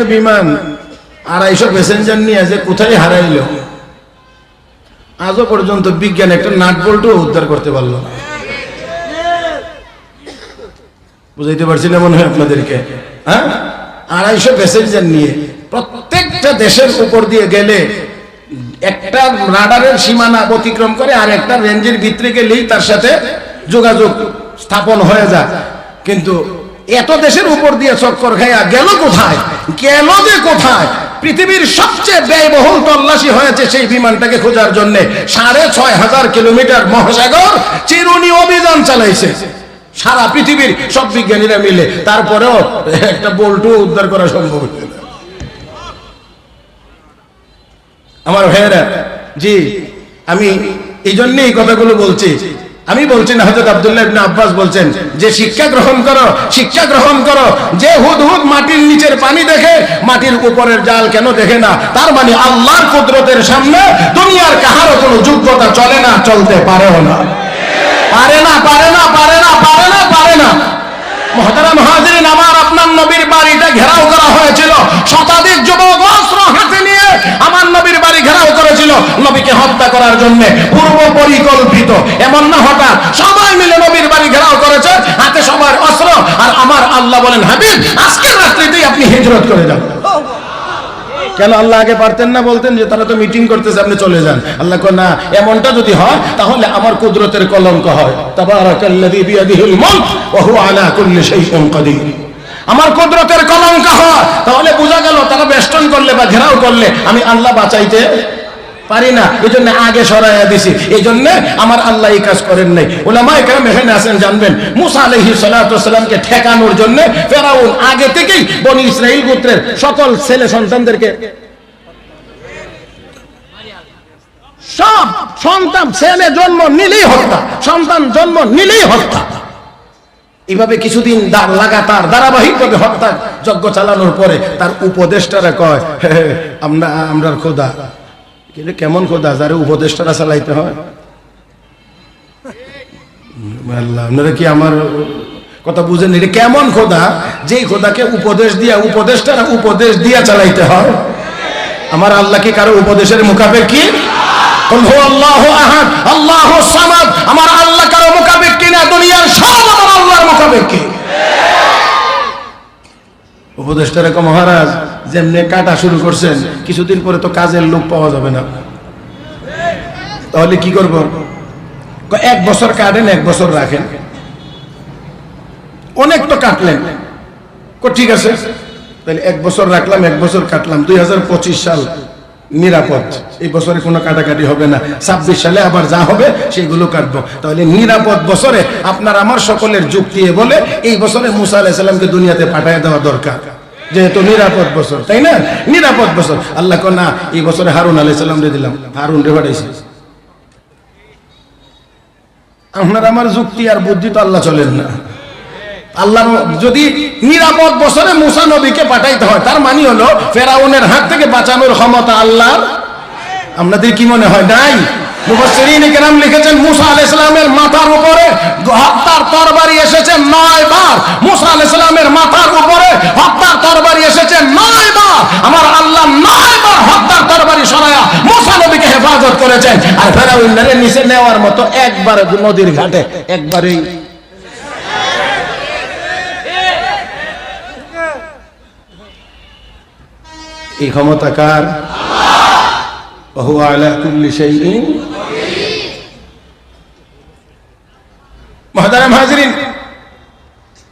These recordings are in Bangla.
রাশিয়ার বিমান আড়াইশো প্যাসেঞ্জার নিয়ে যে কোথায় হারাইল, আজও পর্যন্ত বিজ্ঞান একটা নাট বল্টও উদ্ধার করতে পারল বুঝাইতে পারছি না মনে হয় আপনাদেরকে? হ্যাঁ? আড়াইশো প্যাসেঞ্জার নিয়ে প্রত্যেকটা দেশের উপর দিয়ে গেলে একটা রাডারের সীমানা অতিক্রম করে আর একটা রেঞ্জের ভিতরে গেলেই তার সাথে যোগাযোগ স্থাপন হয়ে যায়। কিন্তু এত দেশের উপর দিয়ে চক্কর খাইয়া গেল কোথায়? গেল যে কোথায়? পৃথিবীর সবচেয়ে ব্যয়বহুল তল্লাশি হয়েছে সেই বিমানটাকে খোঁজার জন্য। সাড়ে ছয় হাজার কিলোমিটার মহাসাগর চিরুনি অভিযান চালাইছে। সারা পৃথিবীর সব বিজ্ঞানীরা মিলে। তারপরেও একটা বল্টু উদ্ধার করা সম্ভব আমার ভাইয়েরা, জি, আমি এই জন্যই এই কথাগুলো বলছি। আমি বলছি না হজরত আব্দুল্লাহ ইবনে আব্বাস বলছেন যে শিক্ষা গ্রহণ করো, শিক্ষা গ্রহণ করো। যে হুদ হুদ মাটির নিচের পানি দেখে, মাটির উপরের জাল কেন দেখে না? তার মানে আল্লাহর কুদরতের সামনে দুনিয়ার কাহারও কোনো যোগ্যতা চলে না, চলতে পারেও না। পারে না পারে না পারে না পারে না পারে না। মহতারা মহাজিরিন আমার আপনার নবীর বাড়িটা ঘেরাও করা হয়েছিল। শতাধিক যুবক অস্ত্র হাতে নিয়ে আমার নবীর বাড়ি ঘেরাও করেছিল নবীকে হত্যা করার জন্য পূর্ব পরিকল্পিত এমন না, হঠাৎ সবাই মিলে নবীর বাড়ি ঘেরাও করেছে, হাতে সবার অস্ত্র, আর আমার আল্লাহ বলেন, হাবিব, আজকের রাত্রিতেই আপনি হিজরত করে যান। কেন আল্লাহ আগে পারতেন না বলতেন যে, তারা তো মিটিং করতেছে, আপনি চলে যান। আল্লাহ না, এমনটা যদি হয়, তাহলে আমার কুদরতের কলঙ্ক হয়। আমার কুদরতের কলঙ্ক হয়, তাহলে বোঝা গেল তারা বেষ্টন করলে বা ঘেরাও করলে আমি আল্লাহ বাঁচাইতে পারি না এই জন্য আগে সরাইয়া দিছি। এই জন্য আমার আল্লাহ এই কাজ করেন নাই। ওলামা একরাম এখানে আছেন জানবেন। মুসা আলহি সালাতামকে ঠেকানোর জন্য ফেরাউন আগে থেকেই বনি ইসরাইল গোত্রের সকল ছেলে সন্তানদেরকে সব সন্তান ছেলে জন্ম নিলেই হত্যা সন্তান জন্ম নিলেই হত্যা এইভাবে কিছুদিন লাগাতার ধারাবাহিকভাবে হত্যা যজ্ঞ চালানোর পরে তার উপদেষ্টারা কয় "হে হে, আমরা আমরার খোদা। কিন্তু কেমন খোদা, যারে উপদেষ্টারা চালাইতে হয়। আপনারা কি আমার কথা বুঝেন এটা কেমন খোদা, যেই খোদাকে উপদেশ দিয়া উপদেষ্টা উপদেশ দিয়া চালাইতে হয়? আমার আল্লাহ কি কারও উপদেশের মোকাবেক কি? আল্লাহ আল্লাহ আমার আল্লাহ কারও মোকাবেক কিনা দুনিয়ার সব আমার আল্লাহর মোকাবেক কি? উপদেষ্টারা কো মহারাজ, যেমনি কাটা শুরু করছেন, কিছুদিন পরে তো কাজের লোক পাওয়া যাবে না। তাহলে কি করব? এক বছর কাটেন, এক বছর রাখেন। অনেক তো কাটলেন। ঠিক আছে, তাহলে এক বছর রাখলাম, এক বছর কাটলাম। দুই হাজার পঁচিশ সাল নিরাপদ। এই বছরে কোনো কাটাকাটি হবে না। ছাব্বিশ সালে আবার যা হবে সেগুলো কাটবো। তাহলে নিরাপদ বছরে আপনার আমার সকলের যুক্তি বলে এই বছরে মুসা আলাহিসাল্লামকে দুনিয়াতে পাঠিয়ে দেওয়া দরকার। যেহেতু নিরাপদ বছর, তাই না? নিরাপদ বছর। আল্লাহ না, এই বছরে হারুন আলাইসাল্লাম রে দিলাম। হারুন রে পাঠাইছি। আপনার আমার যুক্তি আর বুদ্ধি তো আল্লাহ চলেন না। আল্লাহ যদি নিরাপদ বছরে মুসা নবীকে পাঠাইতে হয়, তার মানে হলো ফেরাউনের হাত থেকে বাঁচানোর ক্ষমতা আল্লাহর। আপনাদের কি মনে হয়? নাই। লিখেছেন, মুসা মাথার মুসা মাথার আমার আল্লাহ মুসা হেফাজত করেছেন। আর ফেরাউনের নিচে নেওয়ার মতো একবার নদীর ঘাটে, একবারই এই ক্ষমতা কার? বহু আলা কুল্লি হাজরিন,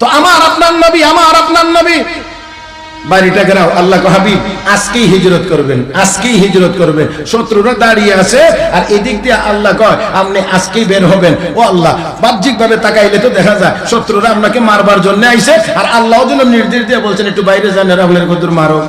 তো আমার আপনার নবী, আমার আপনার নবী। বাড়িটা গেরাও আল্লাহ আজকেই হিজরত করবেন, আজকেই হিজরত করবেন। শত্রুরা দাঁড়িয়ে আছে, আর এদিক দিয়ে আল্লাহ কয়, আপনি আজকেই বের হবেন। ও আল্লাহ বাহ্যিক ভাবে তাকাইলে তো দেখা যায়, শত্রুরা আপনাকে মারবার জন্য আইছে, আর আল্লাহ যেন নির্দেশ দিয়ে বলছেন, একটু বাইরে যান এরা আপনার মারক।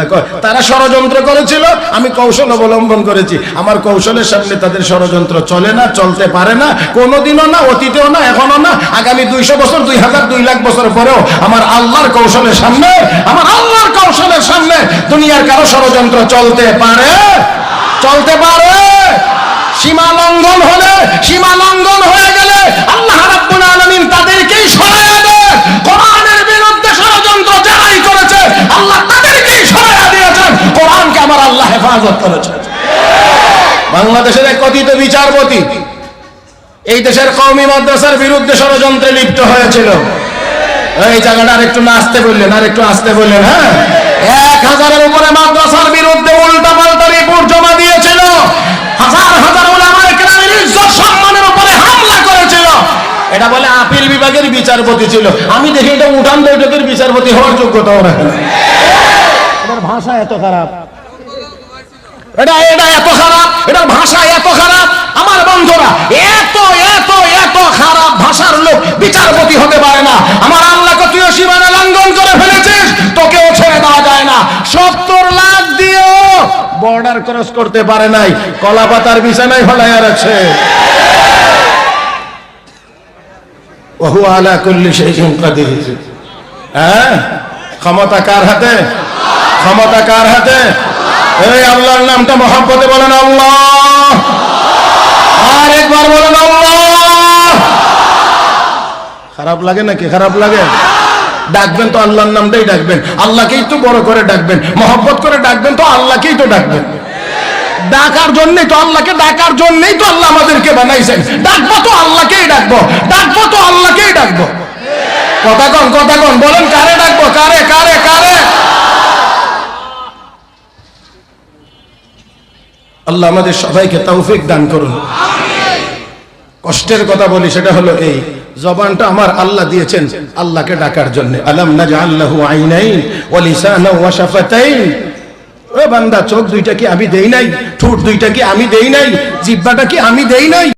আল্লাহ কয়? তারা ষড়যন্ত্র করেছিল, আমি কৌশল অবলম্বন করেছি। আমার কৌশলের সামনে তাদের ষড়যন্ত্র চলে না, চলতে পারে না, কোনোদিনও না, অতীতেও না এখনও না, আগামী দুইশো বছর, দুই হাজার দুই লাখ বছর পরেও আমার আল্লাহর কৌশলের সামনে, আমার আল্লাহর কৌশলের সামনে দুনিয়ার কারও ষড়যন্ত্র চলতে পারে? চলতে পারে? সীমা লঙ্ঘন হলে, সীমা লঙ্ঘন আল্লাহ হেফাজত করেছে বাংলাদেশের এক কথিত বিচারপতি, এই দেশের কওমি মাদ্রাসার বিরুদ্ধে ষড়যন্ত্রে লিপ্ত হয়েছিল। এই জায়গাটা আর একটু নাচতে বললেন, আর একটু আসতে বললেন হ্যাঁ? এক হাজারের উপরে মাদ্রাসার বিরুদ্ধে উল্টা পাল্টা রিপোর্ট জমা দিয়েছিল। হাজার হাজার এটা বলে আপিল বিভাগের বিচারপতি ছিল। আমি দেখি এটা উঠান বৈঠকের বিচারপতি হওয়ার না। ভাষা এত খারাপ। এটা এটা এত খারাপ, এটার ভাষা এত খারাপ। আমার বন্ধুরা, এত এত এত খারাপ ভাষার লোক বিচারপতি হতে পারে না। আমার আল্লাহকে তুইও সীমানা লঙ্ঘন করে ফেলেছিস, তোকেও ছেড়ে দেওয়া যায় না। সত্তর লাখ দিয়েও বর্ডার ক্রস করতে পারে নাই কলা পাতার বিছানায় ফলাইয়া রাখছে। ওহু আলা কুল্লি শাইইন কাদির। হ্যাঁ? ক্ষমতা কার হাতে? ক্ষমতা কার হাতে? এই আল্লাহর নামটা মহাব্বতে বলেন আল্লাহ। আর একবার বলেন খারাপ লাগে নাকি? খারাপ লাগে? ডাকবেন তো আল্লাহর নামটাই ডাকবেন। আল্লাহকেই তো বড় করে ডাকবেন। মহব্বত করে ডাকবেন তো আল্লাহকেই তো ডাকবেন। ডাকার জন্যই তো আল্লাহকে, ডাকার জন্যই তো আল্লাহ আমাদেরকে বানাইছেন। ডাকবো তো আল্লাহকেই ডাকবো। ডাকবো তো আল্লাহকেই ডাকবো। কথা কন কথা কন। বলেন, কারে ডাকবো? কারে কারে কারে? আল্লাহ আমাদের সবাইকে তৌফিক দান করুন। কষ্টের কথা বলি, সেটা হলো এই, জবানটা আমার আল্লাহ দিয়েছেন, আল্লাহকে ডাকার জন্য। আলম না আইনাইন ওয়া শাফাতাইন। ও বান্দা, চোখ দুইটা কি আমি দেই নাই? ঠোঁট দুইটা কি আমি দেই নাই? জিব্বাটা কি আমি দেই নাই?